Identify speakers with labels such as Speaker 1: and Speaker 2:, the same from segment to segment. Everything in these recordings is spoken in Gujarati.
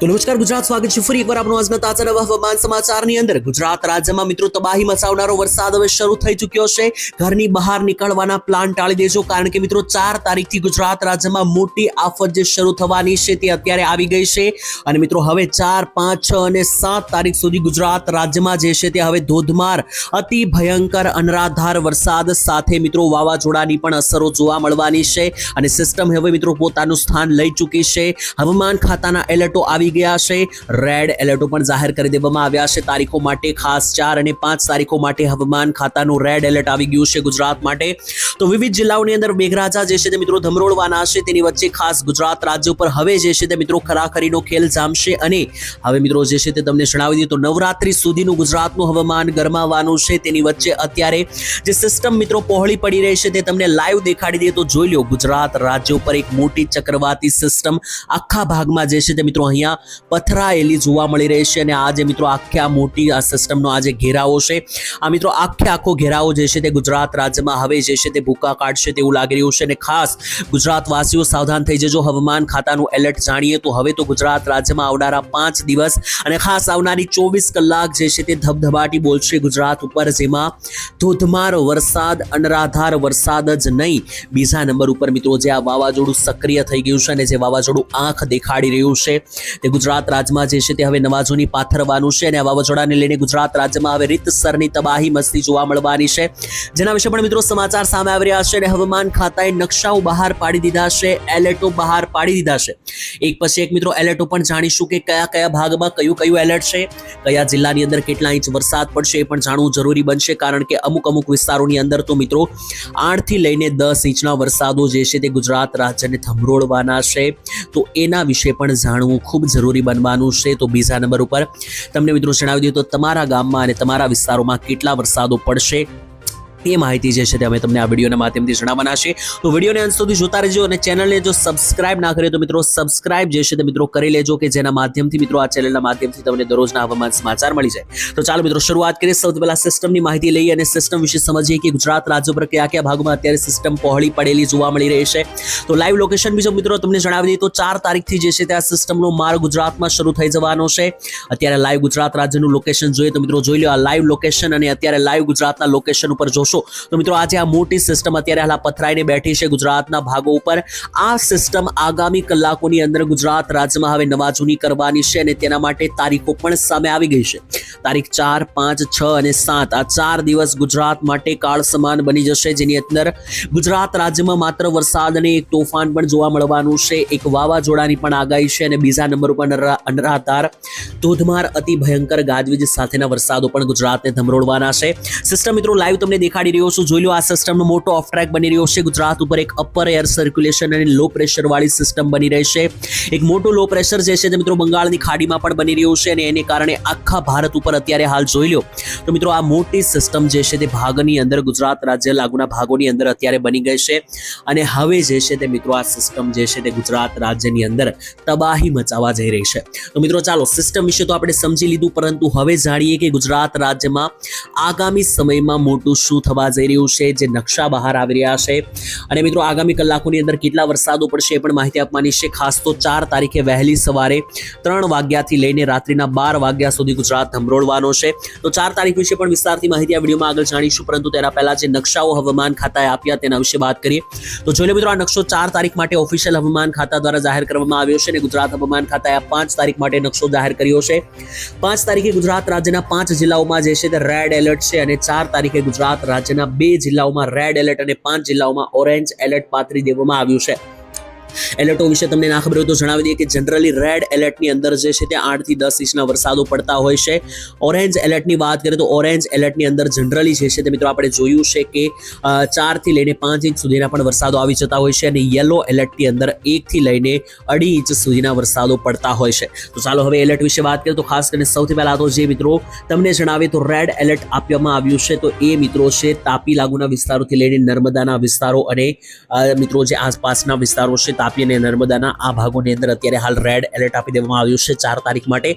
Speaker 1: તો નમસ્કાર, ગુજરાત સ્વાગત છે ફરી એકવાર આપનું આજના તાજા નવા હવામાન સમાચારની અંદર. ગુજરાત રાજ્યમાં મિત્રો તબાહી મચાવનારો વરસાદ હવે શરૂ થઈ ચૂક્યો છે. ઘરની બહાર નીકળવાના પ્લાન ટાળી દેજો કારણ કે મિત્રો ચાર તારીખથી ગુજરાત રાજ્યમાં મોટી આફત જે શરૂ થવાની છે તે અત્યારે આવી ગઈ છે. અને મિત્રો હવે ચાર, પાંચ, છ અને સાત તારીખ સુધી ગુજરાત રાજ્યમાં જે છે તે હવે ધોધમાર, અતિ ભયંકર અનરાધાર વરસાદ સાથે મિત્રો વાવાઝોડાની પણ અસરો જોવા મળવાની છે. અને સિસ્ટમ હવે મિત્રો પોતાનું સ્થાન લઈ ચૂકી છે. હવામાન ખાતાના એલર્ટો આવી ગયા છે. રેડ એલર્ટો પણ જાહેર કરી દેવામાં આવ્યા છે તારીખો માટે, ખાસ ચાર અને પાંચ તારીખો માટે હવામાન ખાતાનું રેડ એલર્ટ આવી ગયું છે ગુજરાત માટે. તો વિવિધ જિલ્લાઓની અંદર મેઘરાજા જે છે તે મિત્રો ધમરોળવાના છે. તેની વચ્ચે ખાસ ગુજરાત રાજ્ય ઉપર હવે જે છે તે મિત્રો ખરાખરીનો ખેલ જામશે અને હવે મિત્રો જે છે તે તમને જણાવી દઈએ તો નવરાત્રી સુધીનું ગુજરાતનું હવામાન ગરમાવાનું છે. તેની વચ્ચે અત્યારે જે સિસ્ટમ મિત્રો પહોળી પડી રહી છે તે તમને લાઈવ દેખાડી દઈએ તો જોઈ લો ગુજરાત રાજ્ય ઉપર એક મોટી ચક્રવાતી સિસ્ટમ આખા ભાગમાં જે છે તે મિત્રો અહીંયા પથરાયેલી જોવા મળી રહી છે અને આ જે મિત્રો આખે મોટી આ સિસ્ટમનો આ જે ઘેરાવો છે, આ મિત્રો આખે આખો ઘેરાવો જે છે તે ગુજરાત રાજ્યમાં હવે જે છે તે ભૂકા કાઢશે તેવું લાગી રહ્યું છે અને ખાસ ગુજરાતવાસીઓ સાવધાન થઈ જજો. હવામાન ખાતાનું એલર્ટ જાણીએ તો હવે તો ગુજરાત રાજ્યમાં આવનારા પાંચ દિવસ અને ખાસ આવનારી ચોવીસ કલાક જે છે તે ધબધબાટી બોલશે ગુજરાત ઉપર, જેમાં ધોધમાર વરસાદ, અનરાધાર વરસાદ જ નહીં, બીજા નંબર ઉપર મિત્રો જે આ વાવાઝોડું સક્રિય થઈ ગયું છે અને જે વાવાઝોડું આંખ દેખાડી રહ્યું છે તે ગુજરાત રાજ્યમાં જે છે તે હવે નવાજોની પાથરવાનું છે અને આ વાવાઝોડાને લઈને ગુજરાત રાજ્યમાં હવે રીતસરની તબાહી મસ્તી જોવા મળવાની છે. જેના વિશે પણ મિત્રો સમાચાર સામે આવી રહ્યા છે અને હવામાન ખાતાએ નકશાઓ બહાર પાડી દીધા છે, એલર્ટો બહાર પાડી દીધા છે. એક પછી એક મિત્રો એલર્ટો પણ જાણીશું કે કયા કયા ભાગમાં કયું કયું એલર્ટ છે, કયા જિલ્લાની અંદર કેટલા ઇંચ વરસાદ પડશે એ પણ જાણવું જરૂરી બનશે કારણ કે અમુક અમુક વિસ્તારોની અંદર તો મિત્રો આઠથી લઈને દસ ઇંચના વરસાદો જે છે તે ગુજરાત રાજ્યને થમરોળવાના છે. તો એના વિશે પણ જાણવું ખૂબ જરૂરી બનવાનું છે તો બીજા નંબર ઉપર તમને મિત્રો જણાવી દઈએ તો તમારા ગામમાં અને તમારા વિસ્તારોમાં કેટલા વરસાદો પડશે? એ માહિતી જે છે તે અમે તમને આ વિડીયોના માધ્યમથી જણાવવાના છે તો વિડીયોને અંત સુધી જોતા રહેજો અને ચેનલને જો સબસ્ક્રાઇબ ના કરે તો મિત્રો સબસ્ક્રાઇબ જે છે તે મિત્રો કરી લેજો કે જેના માધ્યમથી મિત્રો આ ચેનલના માધ્યમથી તમને દરરોજના હવામાન સમાચાર મળી જાય. તો ચાલો મિત્રો શરૂઆત કરીએ. સૌથી પહેલા સિસ્ટમની માહિતી લઈએ અને સિસ્ટમ વિશે સમજીએ કે ગુજરાત રાજ્ય પર કયા કયા ભાગમાં અત્યારે સિસ્ટમ પહોળી પડેલી જોવા મળી રહી છે. તો લાઈવ લોકેશન બીજો મિત્રો તમને જણાવી દઈએ તો ચાર તારીખથી જે છે તે આ સિસ્ટમનો માર્ગ ગુજરાતમાં શરૂ થઈ જવાનો છે. અત્યારે લાઈવ ગુજરાત રાજ્યનું લોકેશન જોઈએ તો મિત્રો જોઈ લો આ લાઈવ લોકેશન અને અત્યારે લાઈવ ગુજરાતના લોકેશન ઉપર જોશો તો મિત્રો, આજે આ મોટી સિસ્ટમ અત્યારે હાલ પથરાઈને બેઠી છે ગુજરાતના ભાગો ઉપર. આ સિસ્ટમ આગામી કલાકોની અંદર ગુજરાત રાજ્યમાં હવે નવાજૂની કરવાની છે અને તેના માટે તારીખો પણ સામે આવી ગઈ છે. તારીખ ચાર, પાંચ, છ અને સાત, આ ચાર દિવસ ગુજરાત માટે કાળ સમાન બની જશે, જેની અંદર ગુજરાત રાજ્યમાં માત્ર વરસાદ અને એક તોફાન પણ જોવા મળવાનું છે. એક વાવાઝોડાની પણ આગાહી છે અને બીજા નંબર ઉપર અનરા- અનરાધાર ધોધમાર અતિ ભયંકર ગાજવીજ સાથેના વરસાદો પણ ગુજરાતને ધમરોળવાના છે. સિસ્ટમ મિત્રો લાઈવ તમને દેખાડી રહ્યો છું. જોઈ લો, આ સિસ્ટમનો મોટો ઓફ ટ્રેક બની રહ્યો છે. ગુજરાત ઉપર એક અપર એર સર્ક્યુલેશન અને લો પ્રેશર વાળી સિસ્ટમ બની રહેશે એક મોટો લો પ્રેશર જે છે તે મિત્રો બંગાળની ખાડીમાં પણ બની રહ્યું છે અને એને કારણે આખા ભારત ઉપર અત્યારે હાલ જોઈ લો. તો મિત્રો, આ મોટી સિસ્ટમ જે છે તે ભાગની અંદર ગુજરાત રાજ્ય લાગુના ભાગોની અંદર અત્યારે બની ગઈ છે. અને હવે જે છે તે મિત્રો, આ સિસ્ટમ જે છે તે ગુજરાત રાજ્યની અંદર તબાહી મચાવવા જઈ રહી છે. તો મિત્રો, ચાલો સિસ્ટમ વિશે તો આપણે સમજી લીધું, પરંતુ હવે જાણીએ કે ગુજરાત રાજ્યમાં આગામી સમયમાં મોટું શું થવા જઈ રહ્યું છે, જે નકશા બહાર આવી રહ્યા છે. અને મિત્રો, આગામી કલાકોની અંદર કેટલા વરસાદો પડશે એ પણ માહિતી આપવાની છે. ખાસ તો ચાર તારીખે વહેલી સવારે ત્રણ વાગ્યાથી લઈને રાત્રિના બાર વાગ્યા સુધી ગુજરાત ધમરોળવાનો છે. તો ચાર તારીખ વિશે પણ વિસ્તારથી માહિતી આ વિડીયોમાં આગળ જાણીશું. પરંતુ તેના પહેલા જે નકશાઓ હવામાન ખાતાએ આપ્યા તેના વિશે વાત કરીએ. તો જોઈ લો મિત્રો, આ નકશો ચાર તારીખ માટે ઓફિશિયલ હવામાન ખાતા દ્વારા જાહેર કરવામાં આવ્યો છે અને ગુજરાત હવામાન ખાતાએ આ પાંચ તારીખ માટે નકશો જાહેર કર્યો છે. પાંચ તારીખે ગુજરાત રાજ્યના પાંચ જિલ્લાઓમાં જે છે તે રેડ એલર્ટ છે અને ચાર તારીખે ગુજરાત રાજ્યના બે જિલ્લાઓમાં રેડ એલર્ટ અને પાંચ જિલ્લાઓમાં ઓરેન્જ એલર્ટ પાથરી દેવામાં આવ્યું છે. એલર્ટો વિશે તમને ના ખબર હોય તો જણાવી દઈએ કે જનરલી રેડ એલર્ટની અંદર જે છે તે આઠથી દસ ઇંચના વરસાદો પડતા હોય છે. ઓરેન્જ એલર્ટની વાત કરીએ તો ઓરેન્જ એલર્ટની અંદર જનરલી જે છે તે મિત્રો આપણે જોયું છે કે ચારથી લઈને પાંચ ઇંચ સુધીના પણ વરસાદો આવી જતા હોય છે અને યલો એલર્ટની અંદર એકથી લઈને અઢી ઇંચ સુધીના વરસાદો પડતા હોય છે. તો ચાલો હવે એલર્ટ વિશે વાત કરીએ તો ખાસ કરીને સૌથી પહેલા તો જે મિત્રો તમને જણાવે તો રેડ એલર્ટ આપવામાં આવ્યું છે તો એ મિત્રો છે તાપી લાગુના વિસ્તારોથી લઈને નર્મદાના વિસ્તારો અને મિત્રો જે આસપાસના વિસ્તારો છે તાપી અને નર્મદાના આ ભાગોની અંદર અત્યારે હાલ રેડ એલર્ટ આપી દેવામાં આવ્યું છે ચાર તારીખ માટે.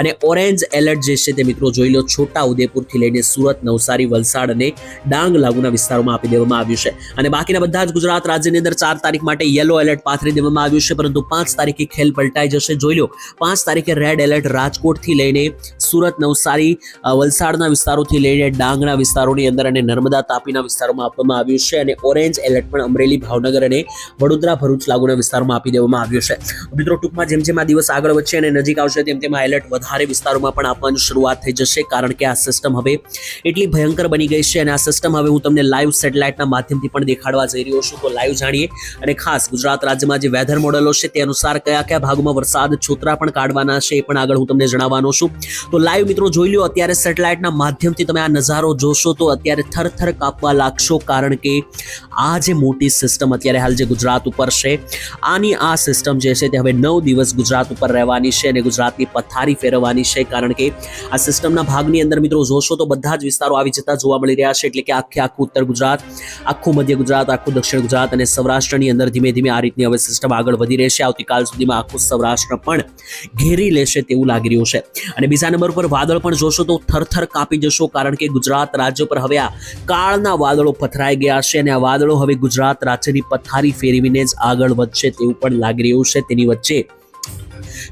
Speaker 1: અને ઓરેન્જ એલર્ટ જે છે તે મિત્રો જોઈ લો છોટા ઉદેપુરથી લઈને સુરત, નવસારી, વલસાડ અને ડાંગ લાગુના વિસ્તારોમાં આપી દેવામાં આવ્યું છે. અને બાકીના બધા જ ગુજરાત રાજ્યની અંદર ચાર તારીખ માટે યલો એલર્ટ પાથરી દેવામાં આવ્યું છે, પરંતુ પાંચ તારીખે ખેલ પલટાઈ જશે. જોઈ લો, પાંચ તારીખે રેડ એલર્ટ રાજકોટથી લઈને સુરત, નવસારી વલસાડના વિસ્તારોથી લઈને ડાંગના વિસ્તારોની અંદર અને નર્મદા, તાપીના વિસ્તારોમાં આપવામાં આવ્યું છે. અને ઓરેન્જ એલર્ટ પણ અમરેલી, ભાવનગર અને વડોદરા, ભરૂચ લાગુના વિસ્તારોમાં આપી દેવામાં આવ્યો છે. મિત્રો, ટૂંકમાં જેમ જેમ આ દિવસ આગળ વધશે અને નજીક આવશે, તેમ તેમ એલર્ટ વધારે વિસ્તારોમાં પણ આપવાની શરૂઆત થઈ જશે, કારણ કે આ સિસ્ટમ હવે એટલી ભયંકર બની ગઈ છે અને આ સિસ્ટમ હવે હું તમને લાઈવ સેટેલાઇટના માધ્યમથી પણ દેખાડવા જઈ રહ્યો છું. તો લાઈવ જાણીએ અને ખાસ ગુજરાત રાજ્યમાં જે વેધર મોડેલો છે, તે અનુસાર કયા કયા ભાગમાં વરસાદ છોતરા પણ કાઢવાના છે, એ પણ આગળ હું તમને જણાવવાનો છું. તો લાઈવ મિત્રો જોઈ લો અત્યારે સેટેલાઇટના માધ્યમથી તમે આ નજારો જોશો તો અત્યારે થરથર કાપવા લાગશો, કારણ કે આ જે મોટી સિસ્ટમ અત્યારે હાલ જે ગુજરાત ઉપર છે આની આ સિસ્ટમ જે છે તે હવે નવ દિવસ ગુજરાત ઉપર રહેવાની છે અને ગુજરાતની પથારી ફેરવવાની છે, કારણ કે આ સિસ્ટમના ભાગની અંદર મિત્રો જોશો તો બધા જ વિસ્તારો આવી જતા જોવા મળી રહ્યા છે, એટલે કે આખે આખું ઉત્તર ગુજરાત, આખું મધ્ય ગુજરાત, આખું દક્ષિણ ગુજરાત અને સૌરાષ્ટ્રની અંદર ધીમે ધીમે આ રીતની હવે સિસ્ટમ આગળ વધી રહેશે આવતીકાલ સુધીમાં આખું સૌરાષ્ટ્ર પણ ઘેરી લેશે તેવું લાગી રહ્યું છે. અને બીજા નંબર પર વાદળ પણ જોશો તો થરથર કાપી જશો, કારણ કે ગુજરાત રાજ્ય પર હવે આ કાળના વાદળો પથરાઈ ગયા છે અને આ વાદળો હવે ગુજરાત રાજ્યની પથારી ફેરવીને જ આગળ વધશે તેવું પણ લાગી રહ્યું છે તેની વચ્ચે.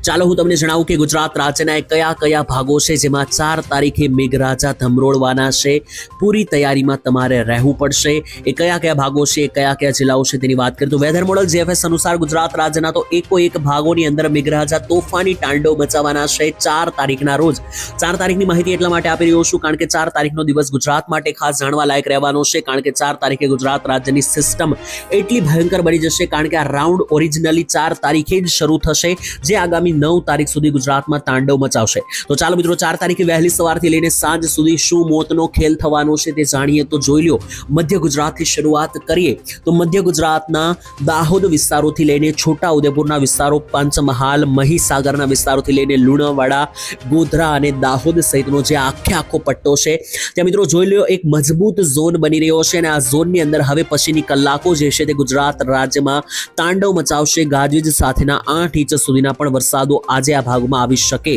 Speaker 1: ચાલો હું તમને જણાવું કે ગુજરાત રાજ્યના કયા કયા ભાગો છે જેમાં ચાર તારીખે મેઘરાજા ધમરોળવાના છે. પૂરી તૈયારીમાં તમારે રહેવું પડશે. એ કયા કયા ભાગો છે કયા કયા જિલ્લાઓ છે તેની વાત કરીએ તો વેધર મોડલ જીએફએસ અનુસાર ગુજરાત રાજ્યના તો એકો એક ભાગોની અંદર મેઘરાજા તોફાની તાંડવ મચાવવાના છે ચાર તારીખના રોજ. ચાર તારીખની માહિતી એટલા માટે આપી રહ્યો છું કારણ કે ચાર તારીખનો દિવસ ગુજરાત માટે ખાસ જાણવા લાયક રહેવાનો છે કારણ કે ચાર તારીખે ગુજરાત રાજ્યની સિસ્ટમ એટલી ભયંકર બની જશે કારણ કે આ રાઉન્ડ ઓરિજિનલી ચાર તારીખે જ શરૂ થશે. જે આગામી નવ તારીખ સુધી ગુજરાતમાં તાંડવ મચાવશે. તો ચાલો મિત્રો, ચાર તારીખે વહેલી સવારથી લઈને સાંજ સુધી શું મોતનો ખેલ થવાનો છે તે જાણીએ તો જોઈ લો મધ્ય ગુજરાતથી શરૂઆત કરીએ તો મધ્ય ગુજરાતના દાહોદ વિસ્તારોથી લઈને છોટા ઉદેપુરના વિસ્તારો, પંચમહાલ, મહીસાગરના વિસ્તારોથી લઈને લુણાવાડા, ગોધરા અને દાહોદ સહિતનો જે આખે આખો પટ્ટો છે, ત્યાં મિત્રો જોઈ લો એક મજબૂત ઝોન બની રહ્યો છે અને આ ઝોનની અંદર હવે પછીની કલાકો જે છે તે ગુજરાત રાજ્યમાં તાંડવ મચાવશે. ગાજવીજ સાથેના આઠ ઇંચ સુધીના પણ વરસાદો આજે આ ભાગમાં આવી શકે.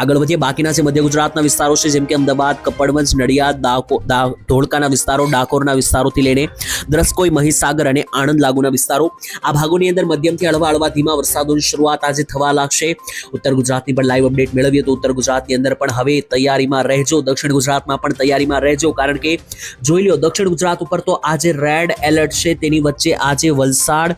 Speaker 1: આગળ વધીએ, બાકીના જે મધ્ય ગુજરાતના વિસ્તારો છે, જેમ કે અમદાવાદ, કપડવંજ, નડિયાદ ધોળકાના વિસ્તારો, ડાકોરના વિસ્તારોથી લઈને દ્રસ્કોઈ, મહીસાગર અને આણંદ લાગુના વિસ્તારો. આ ભાગોની અંદર મધ્યમથી હળવા હળવા ધીમા વરસાદોની શરૂઆત આજે થવા લાગશે. ઉત્તર ગુજરાતની પણ લાઈવ અપડેટ મેળવીએ તો ઉત્તર ગુજરાતની અંદર પણ હવે તૈયારીમાં રહેજો, દક્ષિણ ગુજરાતમાં પણ તૈયારીમાં રહેજો, કારણ કે જોઈ લો દક્ષિણ ગુજરાત ઉપર તો આજે રેડ એલર્ટ છે, તેની વચ્ચે આજે વલસાડ,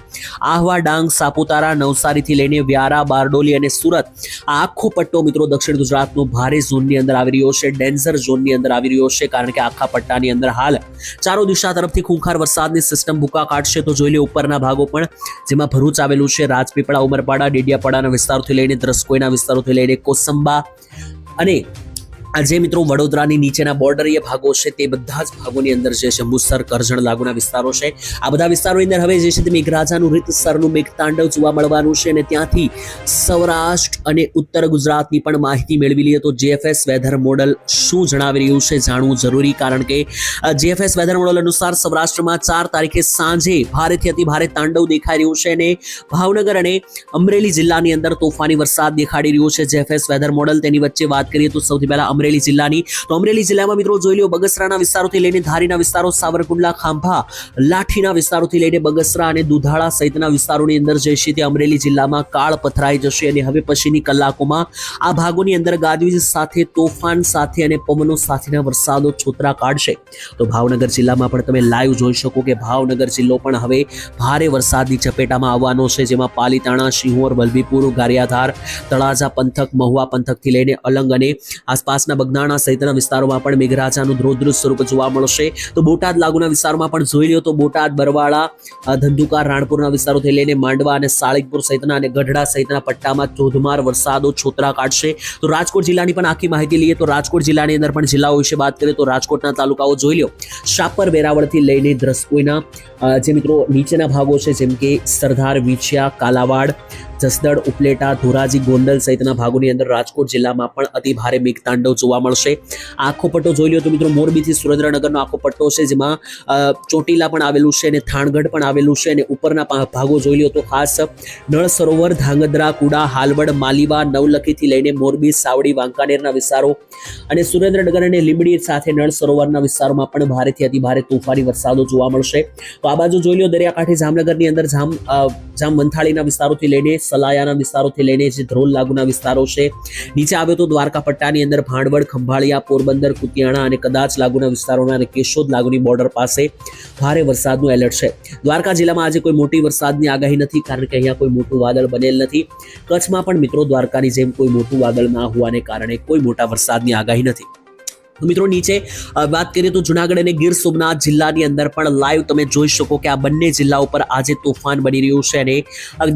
Speaker 1: આહવા ડાંગ, સાપુતારા, નવસારીથી લઈને વ્યારા, બારડોલી અને સુરત. આ આખો પટ્ટો મિત્રો દક્ષિણ ગુજરાતનો ભારે ઝોનની અંદર આવી રહ્યો છે, ડેન્ઝર ઝોનની અંદર આવી રહ્યો છે, કારણ કે આખા પટ્ટાની અંદર હાલ ચારો દિશા તરફથી ખૂંખાર વરસાદની સિસ્ટમ ભૂકા કાઢશે. તો જોઈ લે ઉપરના ભાગો પણ, જેમાં ભરૂચ આવેલું છે, રાજપીપળા, ઉમરપાડા, ડેડિયાપાડાના વિસ્તારોથી લઈને દ્રસ્કોઈના વિસ્તારોથી લઈને કોસંબા અને આ જે મિત્રો વડોદરાની નીચેના બોર્ડરીય ભાગો છે, તે બધા જ ભાગોની અંદર જે છે, મુસર, કરજણ, લાગુના વિસ્તારો છે. આ બધા વિસ્તારોની અંદર હવે જે છે, તે મેઘરાજાનું રીતસરનું મેઘતાંડવ જોવા મળવાનું છે અને ત્યાંથી સૌરાષ્ટ્ર અને ઉત્તર ગુજરાતની પણ માહિતી મેળવી લઈએ તો જીએફએસ વેધર મોડલ શું જણાવી રહ્યું છે જાણવું જરૂરી, કારણ કે જીએફએસ વેધર મોડલ અનુસાર સૌરાષ્ટ્રમાં ચાર તારીખે સાંજે ભારેથી અતિ ભારે તાંડવ દેખાઈ રહ્યું છે અને ભાવનગર અને અમરેલી જિલ્લાની અંદર તોફાની વરસાદ દેખાડી રહ્યો છે. જેએફએસ વેધર મોડલ તેની વચ્ચે વાત કરીએ તો સૌથી પહેલા અમરેલી જિલ્લાની. તો અમરેલી જિલ્લામાં મિત્રો જોઈ લો બગસરાના વિસ્તારોથી લઈને ધારીના વિસ્તારો, સાવરકુંડલા, ખાંભા, લાઠીના વિસ્તારોથી લઈને બગસરા અને દુધાળા સહિતના વિસ્તારોની અંદર જે છે તે અમરેલી જિલ્લામાં કાળ પથરાઈ જશે અને હવે પછીની કલાકોમાં આ ભાગોની અંદર ગાજવીજ સાથે, તોફાન સાથે અને પવનો સાથેના વરસાદો છોતરા કાઢશે. તો ભાવનગર જિલ્લામાં પણ તમે લાઈવ જોઈ શકો કે ભાવનગર જિલ્લો પણ હવે ભારે વરસાદની ચપેટામાં આવવાનો છે, જેમાં પાલીતાણા સિંહોર વલભીપુર, ગારિયાધાર, તળાજા, પંથક, મહુવા પંથકથી લઈને અલંગ અને આસપાસના બગદાણા સહિતના વિસ્તારોમાં પણ મેઘરાજાનું ધ્રોદ્ર સ્વરૂપ જોવા મળશે. તો બોટાદ લાગુના વિસ્તારોમાં પણ જોઈ લો તો બોટાદ, બરવાળા ધંધુકા, રાણપુરના વિસ્તારોથી લઈને માંડવા અને સાળીગપુર સહિતના અને ગઢડા સહિતના પટ્ટામાં ધોધમાર વરસાદો છોતરા કાઢશે. તો રાજકોટ જિલ્લાની પણ આખી માહિતી લઈએ તો રાજકોટ જિલ્લાની અંદર પણ જિલ્લાઓ વિશે વાત કરીએ તો રાજકોટના તાલુકાઓ જોઈ લો શાપર વેરાવળથી લઈને દ્રસ્કોઈના જે મિત્રો નીચેના ભાગો છે જેમ કે સરદાર, વિછિયા, કાલાવાડ જસદણ, ઉપલેટા, ધોરાજી, ગોંડલ સહિતના ભાગોની અંદર રાજકોટ જિલ્લામાં પણ અતિભારે મેઘતાંડવ જોવા મળશે. આખો પટ્ટો જોઈ લો તો મિત્રો, મોરબીથી સુરેન્દ્રનગરનો આખો પટ્ટો છે, જેમાં ચોટીલા પણ આવેલું છે અને થાણગઢ પણ આવેલું છે અને ઉપરના ભાગો જોઈ લો તો ખાસ, નળ સરોવર, ધાંગધ્રા, કુડા, હાલવડ, માલીવા, નવલખીથી લઈને મોરબી, સાવડી, વાંકાનેરના વિસ્તારો અને સુરેન્દ્રનગર અને લીંબડી સાથે નળ સરોવરના વિસ્તારોમાં પણ ભારેથી અતિભારે તોફાની વરસાદો જોવા મળશે. તો આ બાજુ જોઈ લો દરિયાકાંઠે જામનગરની અંદર જામ જામ મંથાળીના વિસ્તારોથી લઈને સલાયાના વિસ્તારોથી લઈને જે ધ્રોલ લાગુના વિસ્તારો છે, નીચે આવે તો દ્વારકા પટ્ટાની અંદર ભાંડવડ, ખંભાળિયા, પોરબંદર, કુતિયાણા અને કદાચ લાગુના વિસ્તારોના અને કેશોદ લાગુની બોર્ડર પાસે ભારે વરસાદનું એલર્ટ છે. દ્વારકા જિલ્લામાં આજે કોઈ મોટી વરસાદની આગાહી નથી કારણ કે અહીંયા કોઈ મોટું વાદળ બનેલ નથી. કચ્છમાં પણ મિત્રો દ્વારકાની જેમ કોઈ મોટું વાદળ ના હોવાને કારણે કોઈ મોટા વરસાદની આગાહી નથી. મિત્રો નીચે વાત કરીએ તો જુનાગઢ અને ગીર સોમનાથ જિલ્લાની અંદર પણ લાઈવ તમે જોઈ શકો કે આ બંને જિલ્લા ઉપર આજે તોફાન બની રહ્યું છે અને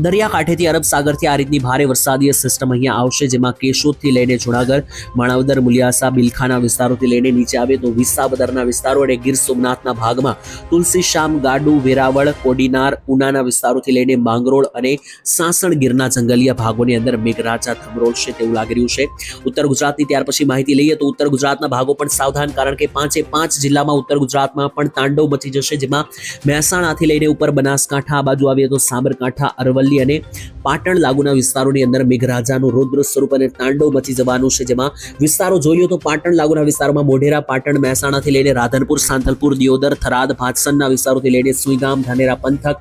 Speaker 1: દરિયાકાંઠેથી અરબ સાગરથી આ રીતની ભારે વરસાદીય સિસ્ટમ અહીંયા આવશે જેમાં કેશોદથી લઈને જુનાગઢ, માણાવદર, મુલિયાસા, બિલખાના વિસ્તારોથી લઈને નીચે આવે તો વિસાવદરના વિસ્તારો અને ગીર સોમનાથના ભાગમાં તુલસી શામ ગાડુ, વેરાવળ, કોડીનાર, ઉનાના વિસ્તારોથી લઈને માંગરોળ અને સાસણ ગીરના જંગલીય ભાગોની અંદર મેઘરાજા થમરોળશે તેવું લાગી રહ્યું છે. ઉત્તર ગુજરાતની ત્યાર પછી માહિતી લઈએ તો ઉત્તર ગુજરાતના ભાગો પણ સાવધાન, કારણ કે પાંચે પાંચ જિલ્લામાં ઉત્તર ગુજરાતમાં પણ તાંડવ મચી જશે, જેમાં મહેસાણાથી લઈને ઉપર બનાસકાંઠા, આ બાજુ આવીએ તો સાબરકાંઠા, અરવલ્લી અને પાટણ લાગુના વિસ્તારોની અંદર મેઘરાજાનું રુદ્ર સ્વરૂપ અને તાંડવ મચી જવાનું છે, જેમાં વિસ્તારો જોઈ લો તો પાટણ લાગુના વિસ્તારોમાં મોઢેરા, પાટણ, મહેસાણાથી લઈને રાધનપુર સાંતલપુર દિયોદર, થરાદ ભાતસનના વિસ્તારોથી લઈને સુઈગામ, ધાનેરા, પંથક,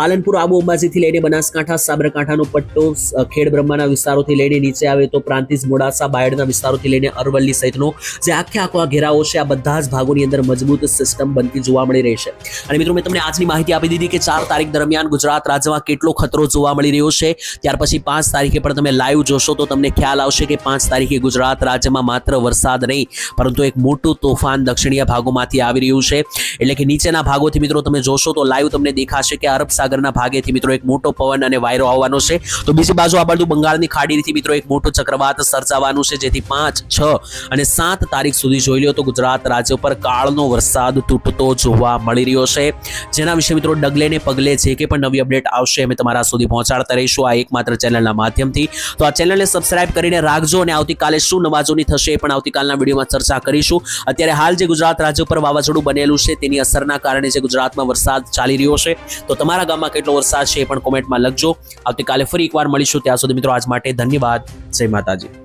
Speaker 1: પાલનપુર, આબુ અંબાજીથી લઈને બનાસકાંઠા, સાબરકાંઠાનો પટ્ટો ખેડબ્રહ્માના ખેડ બ્રહ્માના વિસ્તારોથી લઈને નીચે આવે તો પ્રાંતિજ મોડાસા, બાયડના વિસ્તારોથી લઈને અરવલ્લી સહિતનો જે આખે આખો આ ઘેરાવો છે. આ બધા જ ભાગોની અંદર મજબૂત સિસ્ટમ બનતી જોવા મળી રહી છે. અને મિત્રો, મેં તમને આજની માહિતી આપી દીધી કે ચાર તારીખ દરમિયાન ગુજરાત રાજ્યમાં કેટલો ખતરો જોવા મળી રહ્યો છે. ત્યાર પછી પાંચ તારીખે પણ તમે લાઈવ જોશો તો તમને ખ્યાલ આવશે કે પાંચ તારીખે ગુજરાત રાજ્યમાં માત્ર વરસાદ નહીં, પરંતુ એક મોટું તોફાન દક્ષિણીય ભાગોમાંથી આવી રહ્યું છે. એટલે કે નીચેના ભાગોથી મિત્રો, તમે જોશો તો લાઈવ તમને દેખાશે કે અરબ સાગરના ભાગેથી મિત્રો, એક મોટો પવન અને વાયરો આવવાનો છે. તો બીજી બાજુ આ બાજુ બંગાળની ખાડીથી મિત્રો, એક મોટો ચક્રવાત સર્જાવાનું છે, જેથી પાંચ, છ અને સાત તારીખ સુધી જોઈ લો તો ગુજરાત રાજ્ય પર કાળનો વરસાદ તૂટતો જોવા મળી રહ્યો છે. જેના વિશે મિત્રો ડગલે પગલે જે કે પણ નવી અપડેટ આવશે અમે તમારા સુધી પહોંચાડતા રહીશું. આ એકમાત્ર ચેનલના માધ્યમથી. તો આ ચેનલને સબસ્ક્રાઇબ કરીને રાખજો અને આવતીકાલે શું નવાજોની થશે એ પણ આવતીકાલના વિડીયોમાં ચર્ચા કરીશું. અત્યારે હાલ જે ગુજરાત રાજ્ય પર વાવાઝોડું બનેલું છે તેની અસરના કારણે જે ગુજરાતમાં વરસાદ ચાલી રહ્યો છે, તો તમારા ગામમાં કેટલો વરસાદ છે એ પણ કોમેન્ટમાં લખજો. આવતીકાલે ફરી એકવાર મળીશું. ત્યાં સુધી મિત્રો આજ માટે ધન્યવાદ. જય માતાજી.